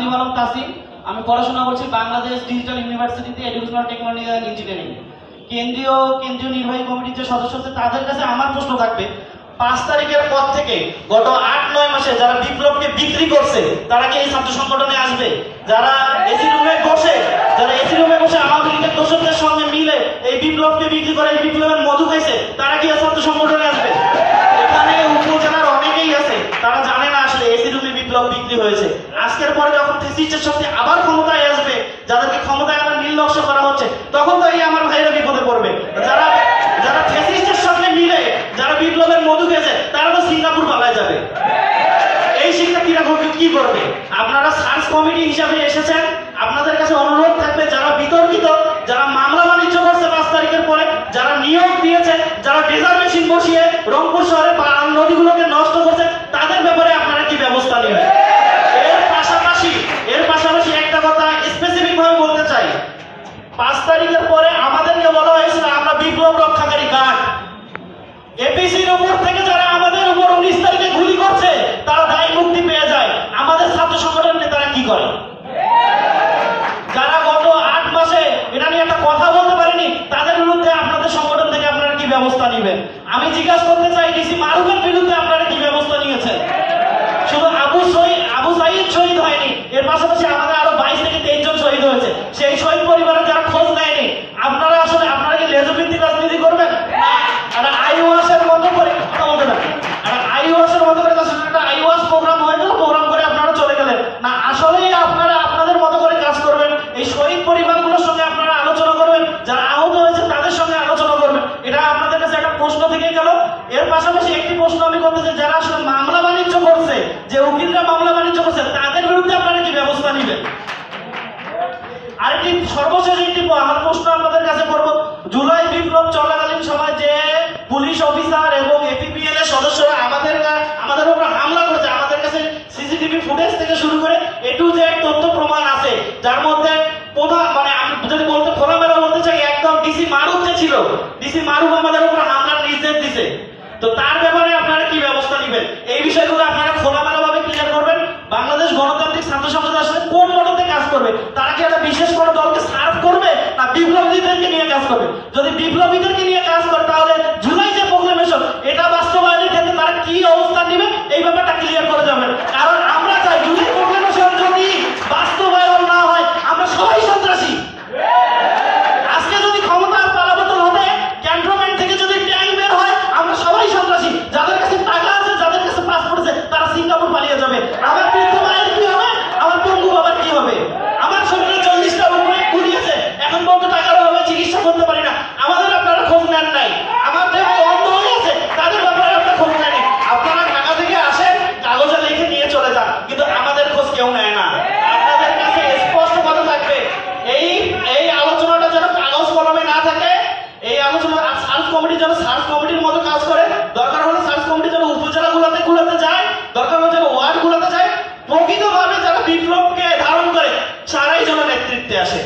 তানজিম আলম তাসিম, আমি পড়াশোনা করছি বাংলাদেশ ডিজিটাল ইউনিভার্সিটিতে এডুকেশনাল টেকনোলজি অ্যান্ড ইঞ্জিনিয়ারিং কেন্দ্রীয় কেন্দ্রীয় নির্বাহী কমিটির যে সদস্য আছে, তাদের কাছে আমার প্রশ্ন থাকবে, পাঁচ তারিখের পর থেকে গত আট, নয় মাসে যারা বিপ্লবকে বিক্রি করছে, তারা কি এই ছাত্র সংগঠনে আসবে? যারা এসি রুমে বসে, যারা এসি রুমে বসে আওয়ামী লীগের দোষকদের সঙ্গে মিলে এই বিপ্লবকে বিক্রি করে, এই বিপ্লবের মধু খাইছে, তারা কি এই ছাত্র সংগঠনে আসবে এখানে উপজেলার অনেকেই আছে তারা জানে না আসলে এসি রুমে বিপ্লব বিক্রি হয়েছে। আজকের পরে যখন ফেসিস্টের শক্তি আবার ক্ষমতায় আসবে, যাদেরকে ক্ষমতায় আবার নির্লক্ষ্য করা হচ্ছে, তখন তো এই আমার ভাইরা বিপদে পড়বে। যারা যারা ফেসিস্টের সঙ্গে মিলে, যারা বিপ্লবের মধু খেয়েছে, তারা তো সিঙ্গাপুর পালায় যাবে। এই শিক্ষার্থীরা করবে- কি করবে? আপনারা সার্চ কমিটি হিসাবে এসেছেন, আপনাদের কাছে অনুরোধ থাকবে, যারা বিতর্কিত, যারা মামলা বাণিজ্য করছে পাঁচ তারিখের পরে, যারা নিয়োগ দিয়েছে, যারা ডেজার মেশিন বসিয়ে রংপুর শহরে নদীগুলোকে নষ্ট করছে, তাদের ব্যাপারে আপনারা কি ব্যবস্থা নেবেন এর পাশাপাশি এর পাশাপাশি একটা কথা স্পেসিফিক ভাবে বলতে চাই পাঁচ তারিখের পরে আমাদেরকে বলা হয়েছিল, আমরা বিপ্লব রক্ষাকারী গার্ড এপিসির উপর থেকে যারা আমাদের উপর উনিশ তারিখে গুলি করছে, তারা দায় মুক্তি পেয়ে যায়। আমাদের ছাত্র সংগঠন নেতারা কি করে? যারা গত আট মাসে এটা নিয়ে একটা কথা বলতে পারেনি, তাদের বিরুদ্ধে আপনাদের সংগঠন থেকে আপনারা কি ব্যবস্থা নেবেন? আমি জিজ্ঞাসা করতে চাই, ডিসি মারুফের বিরুদ্ধে আপনারা কি ব্যবস্থা নিয়েছেন শুধু আবু শহীদ আবু সাইদ শহীদ হয়নি এর পাশাপাশি আমাদের আরও বাইশ থেকে তেইশ জন শহীদ হয়েছে সেই শহীদ পরিবারের যারা খোঁজ নেয়নি আপনারা আসলে আপনারা কি লেজভিত্তিক রাজনীতি করবেন না আইওয়াসের মতো করে কথা বলতে না আইওয়াসের মতো করে জাস্ট একটা আইওয়াস প্রোগ্রাম হয়ে গেল প্রোগ্রাম করে আপনারা চলে গেলেন না আসলেই আপনারা আপনাদের মতো করে কাজ করবেন এই শহীদ পরিবারগুলোর সঙ্গে আপনারা আলোচনা করবেন যারা আহত হয়েছে তাদের সঙ্গে আলোচনা করবেন এটা আপনাদের কাছে একটা প্রশ্ন থেকে গেল এর পাশাপাশি একটি প্রশ্ন আমি করতে চাই, যারা আসলে মামলা বাণিজ্য করছে, যে উকিলরা মামলা বাণিজ্য করছে, তাদের বিরুদ্ধে আপনারা কি ব্যবস্থা নেবেন? আরেকটি সর্বশেষ একটি আমার প্রশ্ন আপনাদের কাছে করব। জুলাই বিপ্লব চলাকালীন সময় যে পুলিশ অফিসার এবং এপিপিএল এর সদস্যরা আমাদের আমাদের উপর হামলা করেছে, আমাদের কাছে সিসিটিভি ফুটেজ থেকে শুরু করে এটু যে তথ্য প্রমাণ আছে, যার মধ্যে প্রধান মানে আমি যদি বলতে খোলামেলা বলতে চাই একদম ডিসি মারুফ যে ছিল ডিসি মারুফ আমাদের উপর হামলার নির্দেশ দিছে। তো তার ব্যাপারে আপনারা কি ব্যবস্থা নেবেন? এই বিষয়গুলো আপনারা খোলামেলা ভাবে ক্লিয়ার করবেন। বাংলাদেশ গণতান্ত্রিক ছাত্র সংসদ আসলে কোন মডেলে কাজ করবে? তারা কি একটা বিশেষ কোনো দলকে সার্ভ করবে? না বিপ্লবীদেরকে নিয়ে কাজ করবে? যদি বিপ্লবীদেরকে নিয়ে কাজ করে, তাহলে বিপ্লবকে ধারণ করে তারাই যেন নেতৃত্বে আসে।